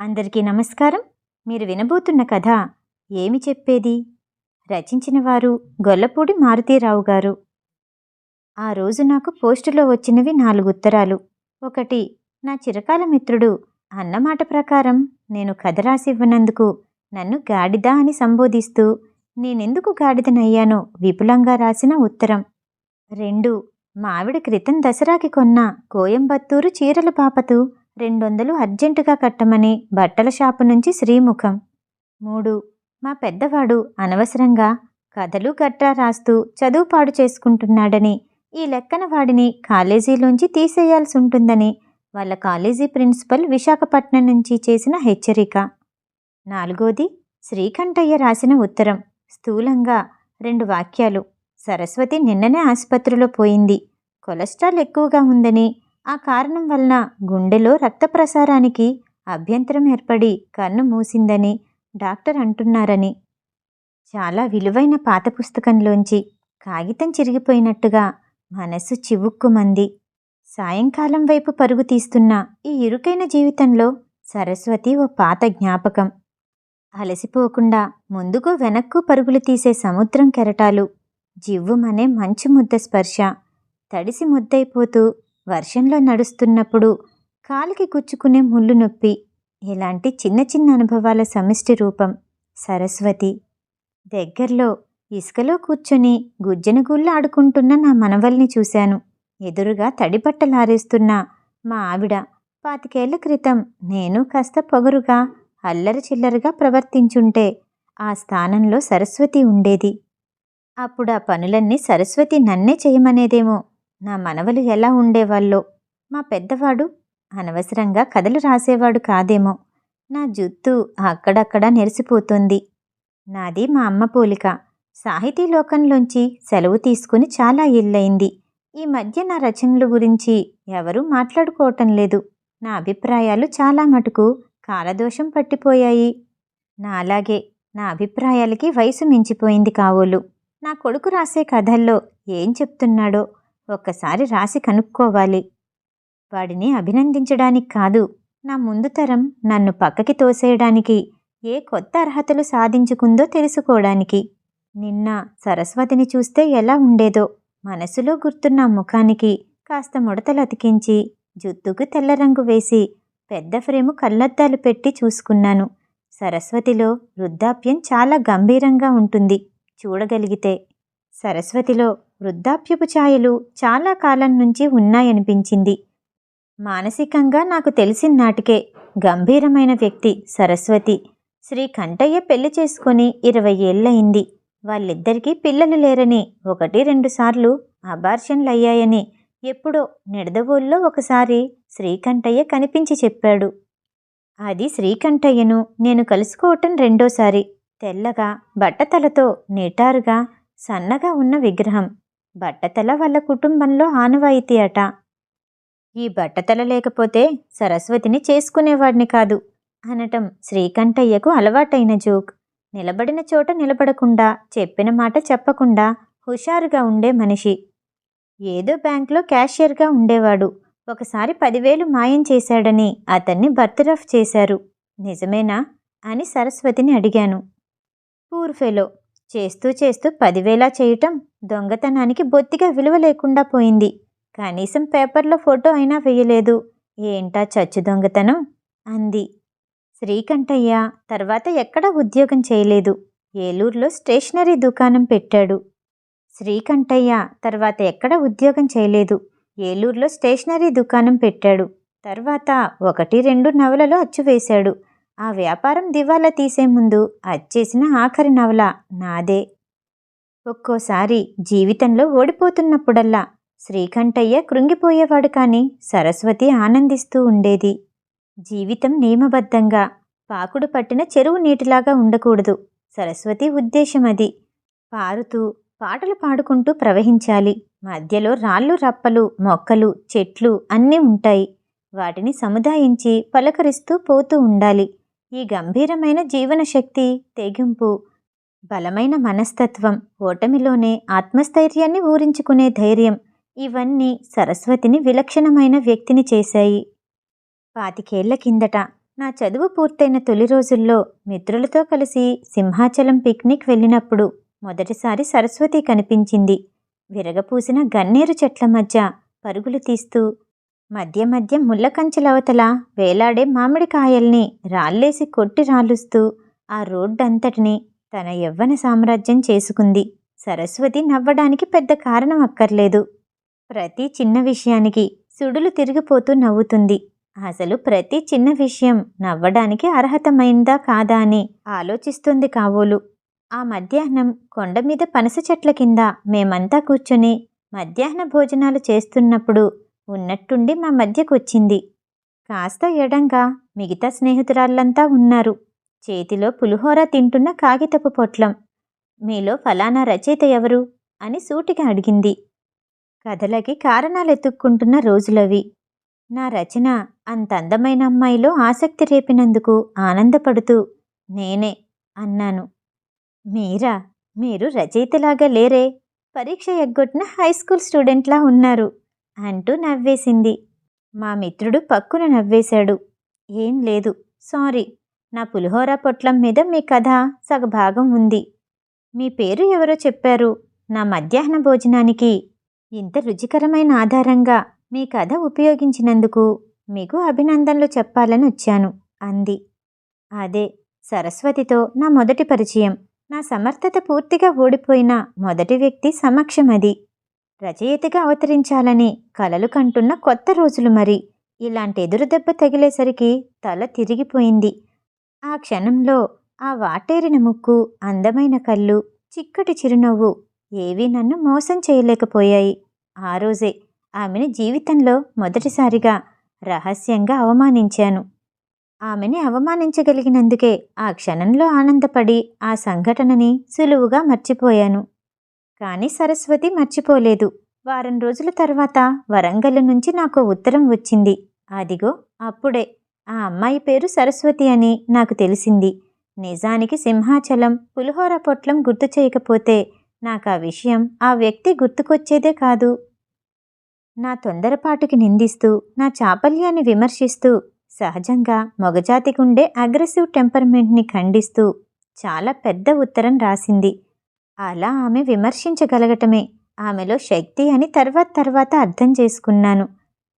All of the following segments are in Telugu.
అందరికీ నమస్కారం. మీరు వినబోతున్న కథ ఏమి చెప్పేది? రచించిన వారు గొల్లపూడి మారుతీరావు గారు. ఆ రోజు నాకు పోస్టులో వచ్చినవి నాలుగు ఉత్తరాలు. ఒకటి నా చిరకాల మిత్రుడు అన్నమాట ప్రకారం నేను కథ రాసి ఇవ్వనందుకు నన్ను గాడిద అని సంబోధిస్తూ నేనెందుకు గాడిదనయ్యానో విపులంగా రాసిన ఉత్తరం. రెండు మావిడ క్రితం దసరాకి కొన్న కోయంబత్తూరు చీరల పాపతు రెండు వందలు అర్జెంటుగా కట్టమని బట్టల షాపు నుంచి శ్రీముఖం. మూడు. మా పెద్దవాడు అనవసరంగా కథలు గట్రా రాస్తూ చదువు పాడు చేసుకుంటున్నాడని ఈ లెక్కన వాడిని కాలేజీలోంచి తీసేయాల్సి ఉంటుందని వాళ్ళ కాలేజీ ప్రిన్సిపల్ విశాఖపట్నం నుంచి చేసిన హెచ్చరిక. నాలుగోది శ్రీకంఠయ్య రాసిన ఉత్తరం. స్థూలంగా రెండు వాక్యాలు. సరస్వతి నిన్ననే ఆసుపత్రిలో పోయింది. కొలెస్ట్రాల్ ఎక్కువగా ఉందని ఆ కారణం వలన గుండెలో రక్త ప్రసారానికి అభ్యంతరం ఏర్పడి కన్ను మూసిందని డాక్టర్ అంటున్నారని. చాలా విలువైన పాత పుస్తకంలోంచి కాగితం చిరిగిపోయినట్టుగా మనస్సు చివుక్కుమంది. సాయంకాలం వైపు పరుగు తీస్తున్న ఈ ఇరుకైన జీవితంలో సరస్వతి ఓ పాత జ్ఞాపకం. అలసిపోకుండా ముందుకు వెనక్కు పరుగులు తీసే సముద్రం కెరటాలు జివ్వుమనే మంచు ముద్ద స్పర్శ తడిసి ముద్దైపోతూ వర్షంలో నడుస్తున్నప్పుడు కాలికి గుచ్చుకునే ముళ్ళు నొప్పి ఇలాంటి చిన్న చిన్న అనుభవాల సమిష్టి రూపం. సరస్వతి దగ్గరలో ఇసుకలో కూర్చొని గుజ్జన గుళ్ళు ఆడుకుంటున్న నా మనవల్ని చూశాను. ఎదురుగా తడిపట్టలారేస్తున్న మా ఆవిడ. పాతికేళ్ళ క్రితం నేను కాస్త పొగరుగా అల్లరి చిల్లరగా ప్రవర్తించుంటే ఆ స్థానంలో సరస్వతి ఉండేది. అప్పుడు ఆ పనులన్నీ సరస్వతి నన్నే చేయమనేదేమో నా మనవలు ఎలా ఉండేవాళ్ళో? మా పెద్దవాడు అనవసరంగా కథలు రాసేవాడు కాదేమో. నా జుత్తు అక్కడక్కడ నెరిసిపోతుంది. నాది మా అమ్మ పోలిక. సాహితీ లోకంలోంచి సెలవు తీసుకుని చాలా ఇల్లయింది. ఈ మధ్య నా రచనల గురించి ఎవరూ మాట్లాడుకోవటం లేదు. నా అభిప్రాయాలు చాలా మటుకు కాలదోషం పట్టిపోయాయి. నా అలాగే నా అభిప్రాయాలకి వయసు మించిపోయింది కావోలు. నా కొడుకు రాసే కథల్లో ఏం చెప్తున్నాడో ఒక్కసారి రాసి కనుక్కోవాలి. వాడిని అభినందించడానికి కాదు నా ముందు తరం నన్ను పక్కకి తోసేయడానికి ఏ కొత్త అర్హతలు సాధించుకుందో తెలుసుకోవడానికి. నిన్న సరస్వతిని చూస్తే ఎలా ఉండేదో మనసులో గుర్తున్న ముఖానికి కాస్త ముడతలు అతికించి జుత్తుకు తెల్ల రంగు వేసి పెద్ద ఫ్రేము కళ్ళద్దాలు పెట్టి చూసుకున్నాను. సరస్వతిలో వృద్ధాప్యం చాలా గంభీరంగా ఉంటుంది చూడగలిగితే. సరస్వతిలో వృద్ధాప్యపు ఛాయలు చాలా కాలం నుంచి ఉన్నాయనిపించింది. మానసికంగా నాకు తెలిసిన నాటికే గంభీరమైన వ్యక్తి సరస్వతి. శ్రీ కంటయ్య పెళ్ళి చేసుకుని ఇరవై ఏళ్ళయింది. వాళ్ళిద్దరికీ పిల్లలు లేరని ఒకటి రెండుసార్లు అబార్షన్లు అబార్షన్లయ్యాయని ఎప్పుడో నిడదవోల్లో ఒకసారి శ్రీకంఠయ్య కనిపించి చెప్పాడు. అది శ్రీకంఠయ్యను నేను కలుసుకోవటం రెండోసారి. తెల్లగా బట్టతలతో నిటారుగా సన్నగా ఉన్న విగ్రహం. బట్టతల వాళ్ళ కుటుంబంలో ఆనవాయితీ అట. ఈ బట్టతల లేకపోతే సరస్వతిని చేసుకునేవాడిని కాదు అనటం శ్రీకంఠయ్యకు అలవాటైన జోక్. నిలబడిన చోట నిలబడకుండా చెప్పిన మాట చెప్పకుండా హుషారుగా ఉండే మనిషి. ఏదో బ్యాంక్లో క్యాషియర్గా ఉండేవాడు. ఒకసారి పదివేలు మాయం చేశాడని అతన్ని బర్తరఫ్ చేశారు. నిజమేనా అని సరస్వతిని అడిగాను. పూర్ఫెలో చేస్తూ చేస్తూ పదివేలా చేయటం దొంగతనానికి బొత్తిగా విలువ లేకుండా పోయింది. కనీసం పేపర్లో ఫోటో అయినా వేయలేదు. ఏంటా చచ్చు దొంగతనం? అంది. శ్రీకంఠయ్య తర్వాత ఎక్కడా ఉద్యోగం చేయలేదు. ఏలూరులో స్టేషనరీ దుకాణం పెట్టాడు. శ్రీకంఠయ్య తర్వాత ఎక్కడ ఉద్యోగం చేయలేదు. ఏలూరులో స్టేషనరీ దుకాణం పెట్టాడు. తర్వాత ఒకటి రెండు నవలలో అచ్చు వేశాడు. ఆ వ్యాపారం దివాలా తీసే ముందు అచ్చేసిన ఆఖరి నవల నాదే. ఒక్కోసారి జీవితంలో ఓడిపోతున్నప్పుడల్లా శ్రీకంఠయ్య కృంగిపోయేవాడు కానీ సరస్వతి ఆనందిస్తూ ఉండేది. జీవితం నియమబద్ధంగా పాకుడు పట్టిన చెరువు నీటిలాగా ఉండకూడదు. సరస్వతి ఉద్దేశం అది. పారుతూ పాటలు పాడుకుంటూ ప్రవహించాలి. మధ్యలో రాళ్ళు రప్పలు మొక్కలు చెట్లు అన్నీ ఉంటాయి. వాటిని సముదాయించి పలకరిస్తూ పోతూ ఉండాలి. ఈ గంభీరమైన జీవన శక్తి తెగింపు బలమైన మనస్తత్వం ఓటమిలోనే ఆత్మస్థైర్యాన్ని ఊరించుకునే ధైర్యం ఇవన్నీ సరస్వతిని విలక్షణమైన వ్యక్తిని చేశాయి. పాతికేళ్ళ కిందట నా చదువు పూర్తయిన తొలి రోజుల్లో మిత్రులతో కలిసి సింహాచలం పిక్నిక్ వెళ్ళినప్పుడు మొదటిసారి సరస్వతి కనిపించింది. విరగపూసిన గన్నేరు చెట్ల మధ్య పరుగులు తీస్తూ మధ్య మధ్య ముళ్ళ కంచెలవతల వేలాడే మామిడికాయల్ని రాళ్ళేసి కొట్టి రాలుస్తూ ఆ రోడ్డంతటిని తన యవ్వన సామ్రాజ్యం చేసుకుంది. సరస్వతి నవ్వడానికి పెద్ద కారణం అక్కర్లేదు. ప్రతి చిన్న విషయానికి సుడులు తిరిగిపోతూ నవ్వుతుంది. అసలు ప్రతి చిన్న విషయం నవ్వడానికి అర్హతమైందా కాదా అని ఆలోచిస్తుంది కాబోలు ఆ మధ్యాహ్నం కొండ మీద పనస చెట్ల కింద మేమంతా కూర్చొని మధ్యాహ్న భోజనాలు చేస్తున్నప్పుడు ఉన్నట్టుండి మా మధ్యకొచ్చింది. కాస్త ఎడంగా మిగతా స్నేహితురాళ్ళంతా ఉన్నారు. చేతిలో పులిహోర తింటున్న కాగితపు పొట్లం. మీలో ఫలానా రచయిత ఎవరు? అని సూటిగా అడిగింది. కథలకి కారణాలెత్తుక్కుంటున్న రోజులవి. నా రచన అంత అందమైన అమ్మాయిలో ఆసక్తి రేపినందుకు ఆనందపడుతూ నేనే అన్నాను. మీరా? మీరు రచయితలాగా లేరే? పరీక్ష ఎగ్గొట్టిన హై స్కూల్ స్టూడెంట్లా ఉన్నారు. అంటూ నవ్వేసింది. మా మిత్రుడు పక్కున నవ్వేశాడు. ఏం లేదు. సారీ. నా పులిహోర పొట్లం మీద మీ కథ సగభాగం ఉంది. మీ పేరు ఎవరో చెప్పారు. నా మధ్యాహ్న భోజనానికి. ఇంత రుచికరమైన ఆధారంగా మీ కథ ఉపయోగించినందుకు మీకు అభినందనలు చెప్పాలని వచ్చాను అంది. అదే. సరస్వతితో నా మొదటి పరిచయం. నా సమర్థత పూర్తిగా ఓడిపోయిన మొదటి వ్యక్తి సమక్షం అది రచయితగా అవతరించాలని కలలు కంటున్న కొత్త రోజులు మరి. ఇలాంటి ఎదురు దెబ్బ తగిలేసరికి తల తిరిగిపోయింది. ఆ క్షణంలో ఆ వాటేరిన ముక్కు అందమైన కళ్ళు చిక్కటి చిరునవ్వు ఏవీ నన్ను మోసం చేయలేకపోయాయి. ఆ రోజే ఆమెని జీవితంలో మొదటిసారిగా రహస్యంగా అవమానించాను. ఆమెని అవమానించగలిగినందుకే ఆ క్షణంలో ఆనందపడి ఆ సంఘటనని సులువుగా మర్చిపోయాను. కానీ సరస్వతి మర్చిపోలేదు. వారం రోజుల తర్వాత వరంగల్ నుంచి నాకు ఉత్తరం వచ్చింది. అదిగో అప్పుడే. ఆ అమ్మాయి పేరు సరస్వతి అని నాకు తెలిసింది. నిజానికి సింహాచలం పులిహోర పొట్లం గుర్తు చేయకపోతే నాకు ఆ విషయం ఆ వ్యక్తి గుర్తుకొచ్చేదే కాదు. నా తొందరపాటుకి నిందిస్తూ నా చాపల్యాన్ని విమర్శిస్తూ సహజంగా మొగజాతికుండే అగ్రెసివ్ టెంపర్మెంట్ని ఖండిస్తూ చాలా పెద్ద ఉత్తరం రాసింది. అలా ఆమె విమర్శించగలగటమే. ఆమెలో శక్తి అని తర్వాత తర్వాత అర్థం చేసుకున్నాను.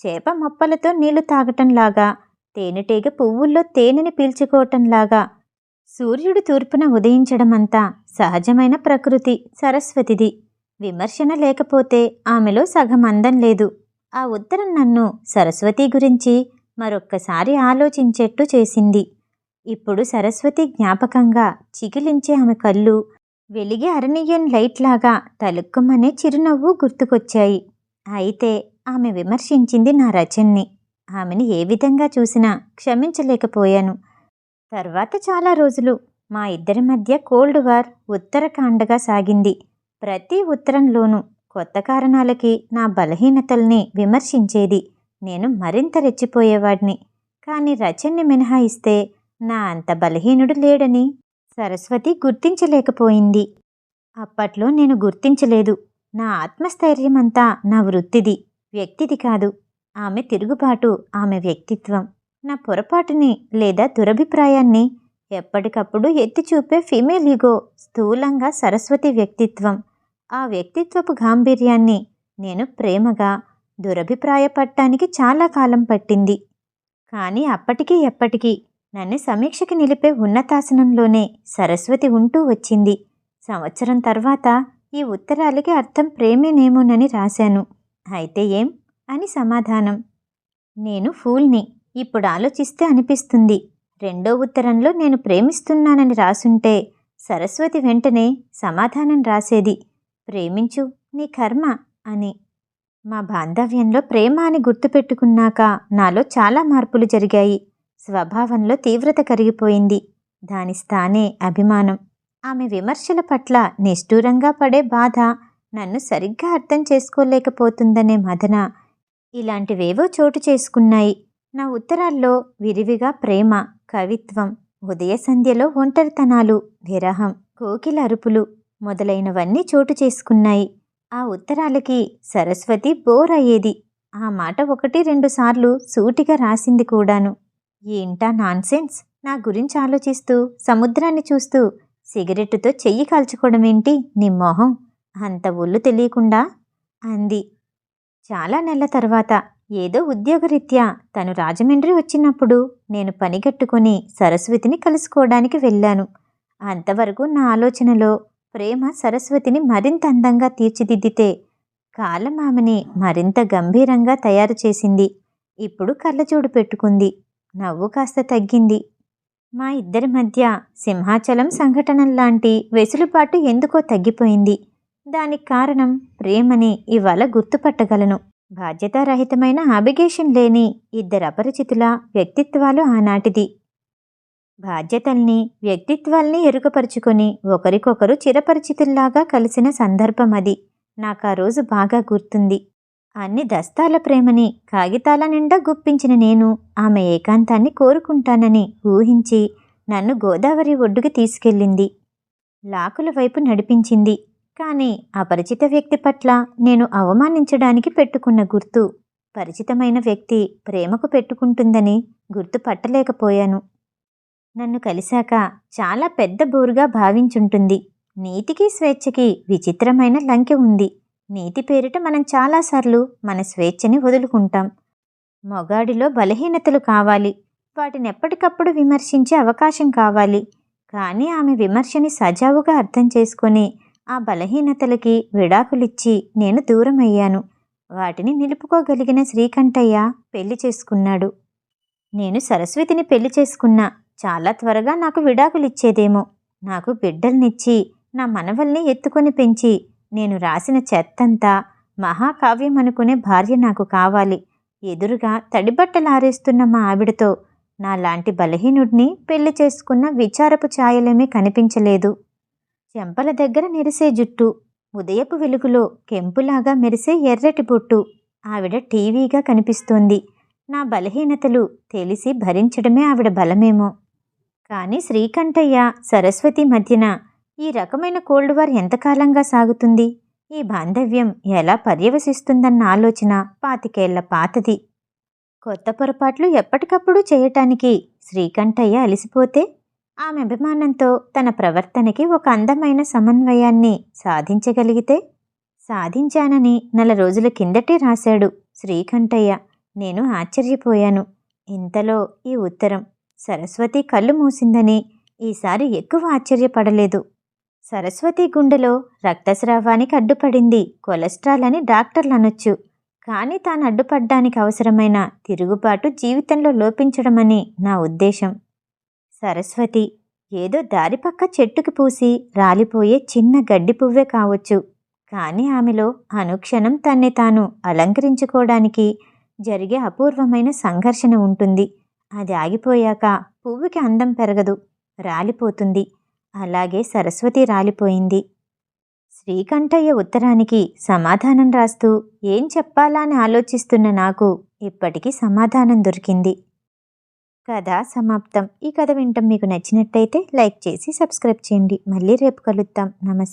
చేప మొప్పలతో నీళ్ళు తాగటంలాగా తేనెటీగ పువ్వుల్లో తేనెని పీల్చుకోవటంలాగా. సూర్యుడు తూర్పున ఉదయించడమంతా సహజమైన ప్రకృతి సరస్వతిది. విమర్శన లేకపోతే ఆమెలో సగం అందం లేదు. ఆ ఉత్తరం నన్ను సరస్వతి గురించి మరొక్కసారి ఆలోచించేట్టు చేసింది. ఇప్పుడు సరస్వతి జ్ఞాపకంగా చిగిలించే ఆమె కళ్ళు వెలిగే అరణీయం లైట్లాగా తలుక్కుమనే చిరునవ్వు గుర్తుకొచ్చాయి. అయితే ఆమె విమర్శించింది నా రచన్ని. ఆమెని ఏ విధంగా చూసినా క్షమించలేకపోయాను. తర్వాత చాలా రోజులు మా ఇద్దరి మధ్య కోల్డ్ వార్ ఉత్తరకాండగా సాగింది. ప్రతి ఉత్తరంలోనూ కొత్త కారణాలకి నా బలహీనతల్ని విమర్శించేది నేను మరింత రెచ్చిపోయేవాడిని. కానీ రచన్ని మినహాయిస్తే నా అంత బలహీనుడు లేడని సరస్వతి గుర్తించలేకపోయింది. అప్పట్లో నేను గుర్తించలేదు. నా ఆత్మస్థైర్యం అంతా నా వృత్తిది వ్యక్తిది కాదు. ఆమె తిరుగుబాటు ఆమె వ్యక్తిత్వం. నా పొరపాటుని లేదా దురభిప్రాయాన్ని ఎప్పటికప్పుడు ఎత్తి చూపే ఫీమేల్ ఈగో స్థూలంగా సరస్వతి వ్యక్తిత్వం. ఆ వ్యక్తిత్వపు గాంభీర్యాన్ని నేను ప్రేమగా దురభిప్రాయపడటానికి చాలా కాలం పట్టింది. కానీ అప్పటికీ ఎప్పటికీ నన్ను సమీక్షకి నిలిపే ఉన్నతాసనంలోనే సరస్వతి ఉంటూ వచ్చింది. సంవత్సరం తర్వాత ఈ ఉత్తరాలకి అర్థం ప్రేమేనేమోనని రాశాను. అయితే ఏం? అని సమాధానం. నేను ఫూల్ని ఇప్పుడు ఆలోచిస్తే అనిపిస్తుంది. రెండో ఉత్తరంలో నేను ప్రేమిస్తున్నానని రాసుంటే సరస్వతి వెంటనే సమాధానం రాసేది ప్రేమించు నీ కర్మ అని. మా బాంధవ్యంలో ప్రేమ అని గుర్తుపెట్టుకున్నాక నాలో చాలా మార్పులు జరిగాయి. స్వభావంలో తీవ్రత కరిగిపోయింది. దాని స్థానే అభిమానం. ఆమె విమర్శల పట్ల నిష్ఠూరంగా పడే బాధ నన్ను సరిగ్గా అర్థం చేసుకోలేకపోతుందనే మదన ఇలాంటివేవో చోటు చేసుకున్నాయి. నా ఉత్తరాల్లో విరివిగా ప్రేమ కవిత్వం ఉదయ సంధ్యలో ఒంటరితనాలు విరహం కోకిల అరుపులు మొదలైనవన్నీ చోటు చేసుకున్నాయి. ఆ ఉత్తరాలకి సరస్వతి బోర్ అయ్యేది. ఆ మాట ఒకటి రెండు సార్లు సూటిగా రాసింది కూడాను. ఏంటా నాన్సెన్స్? నా గురించి ఆలోచిస్తూ సముద్రాన్ని చూస్తూ సిగరెట్టుతో చెయ్యి కాల్చుకోవడమేంటి నీ మొహం? అంత ఒళ్ళు తెలియకుండా? అంది. చాలా నెలల తర్వాత ఏదో ఉద్యోగరీత్యా తను రాజమండ్రి వచ్చినప్పుడు నేను పనిగట్టుకుని సరస్వతిని కలుసుకోవడానికి వెళ్ళాను. అంతవరకు నా ఆలోచనలో ప్రేమ సరస్వతిని మరింత అందంగా తీర్చిదిద్దితే కాలం ఆమెని మరింత గంభీరంగా తయారు చేసింది. ఇప్పుడు కళ్ళజోడు పెట్టుకుంది. నవ్వు కాస్త తగ్గింది. మా ఇద్దరి మధ్య సింహాచలం సంఘటనల్లాంటి వెసులుబాటు ఎందుకో తగ్గిపోయింది. దానికి కారణం ప్రేమని ఇవాళ గుర్తుపట్టగలను. బాధ్యతారహితమైన అబిగేషన్ లేని ఇద్దరు అపరిచితుల వ్యక్తిత్వాలు ఆనాటిది. బాధ్యతల్ని వ్యక్తిత్వాల్ని ఎరుకపరుచుకొని ఒకరికొకరు చిరపరిచితుల్లాగా కలిసిన సందర్భం అది నాకు ఆ రోజు బాగా గుర్తుంది. అన్ని దస్తాల ప్రేమని కాగితాల నిండా గుప్పించిన నేను ఆమె ఏకాంతాన్ని కోరుకుంటానని ఊహించి నన్ను గోదావరి ఒడ్డుకి తీసుకెళ్ళింది. లాకుల వైపు నడిపించింది. కానీ అపరిచిత వ్యక్తి పట్ల నేను అవమానించడానికి పెట్టుకున్న గుర్తు పరిచితమైన వ్యక్తి ప్రేమకు పెట్టుకుంటుందని గుర్తు పట్టలేకపోయాను నన్ను కలిశాక చాలా పెద్ద బోరుగా భావించుంటుంది. నీతికి స్వేచ్ఛకి విచిత్రమైన లంకె ఉంది. నీతి పేరిట మనం చాలాసార్లు మన స్వేచ్ఛని వదులుకుంటాం. మొగాడిలో బలహీనతలు కావాలి. వాటిని ఎప్పటికప్పుడు విమర్శించే అవకాశం కావాలి. కానీ ఆమె విమర్శని సజావుగా అర్థం చేసుకొని ఆ బలహీనతలకి విడాకులిచ్చి నేను దూరమయ్యాను. వాటిని నిలుపుకోగలిగిన శ్రీకంఠయ్య పెళ్ళి చేసుకున్నాడు. నేను సరస్వతిని పెళ్ళి చేసుకున్నా. చాలా త్వరగా నాకు విడాకులిచ్చేదేమో. నాకు బిడ్డల్నిచ్చి నా మనవల్ని ఎత్తుకొని పెంచి నేను రాసిన చెత్తంతా మహాకావ్యం అనుకునే భార్య నాకు కావాలి. ఎదురుగా తడిబట్టలారేస్తున్న మా ఆవిడతో నాలాంటి బలహీనుడిని పెళ్ళి చేసుకున్న విచారపు ఛాయలేమీ కనిపించలేదు. చెంపల దగ్గర మెరిసే జుట్టు ఉదయపు వెలుగులో కెంపులాగా మెరిసే ఎర్రటి బొట్టు ఆవిడ టీవీగా కనిపిస్తోంది. నా బలహీనతలు తెలిసి భరించడమే ఆవిడ బలమేమో. కానీ శ్రీకంఠయ్య సరస్వతి మధ్యన ఈ రకమైన కోల్డ్ వార్ ఎంతకాలంగా సాగుతుంది? ఈ బాంధవ్యం ఎలా పర్యవసిస్తుందన్న ఆలోచన పాతికేళ్ళ పాతది. కొత్త పొరపాట్లు ఎప్పటికప్పుడు చేయటానికి శ్రీకంఠయ్య అలసిపోతే ఆమె అభిమానంతో తన ప్రవర్తనకి ఒక అందమైన సమన్వయాన్ని సాధించగలిగితే సాధించానని నెల రోజుల కిందటే రాశాడు శ్రీకంఠయ్య. నేను ఆశ్చర్యపోయాను. ఇంతలో ఈ ఉత్తరం సరస్వతి కళ్ళు మూసిందని ఈసారి ఎక్కువ ఆశ్చర్యపడలేదు. సరస్వతి గుండెలో రక్తస్రావానికి అడ్డుపడింది కొలెస్ట్రాల్ అని డాక్టర్లు అనొచ్చు కానీ తాను అడ్డుపడ్డానికి అవసరమైన తిరుగుబాటు జీవితంలో లోపించడమని నా ఉద్దేశం. సరస్వతి ఏదో దారిపక్క చెట్టుకి పూసి రాలిపోయే చిన్న గడ్డి పువ్వే కావచ్చు. కానీ ఆమెలో అనుక్షణం తన్ని తాను అలంకరించుకోవడానికి జరిగే అపూర్వమైన సంఘర్షణ ఉంటుంది. అది ఆగిపోయాక పువ్వుకి అందం పెరగదు రాలిపోతుంది. అలాగే సరస్వతి రాలిపోయింది. శ్రీకంఠయ్య ఉత్తరానికి సమాధానం రాస్తూ ఏం చెప్పాలా అని ఆలోచిస్తున్న నాకు ఇప్పటికీ సమాధానం దొరికింది. కథ సమాప్తం. ఈ కథ వింటం మీకు నచ్చినట్టయితే లైక్ చేసి సబ్స్క్రైబ్ చేయండి. మళ్ళీ రేపు కలుద్దాం. నమస్తే.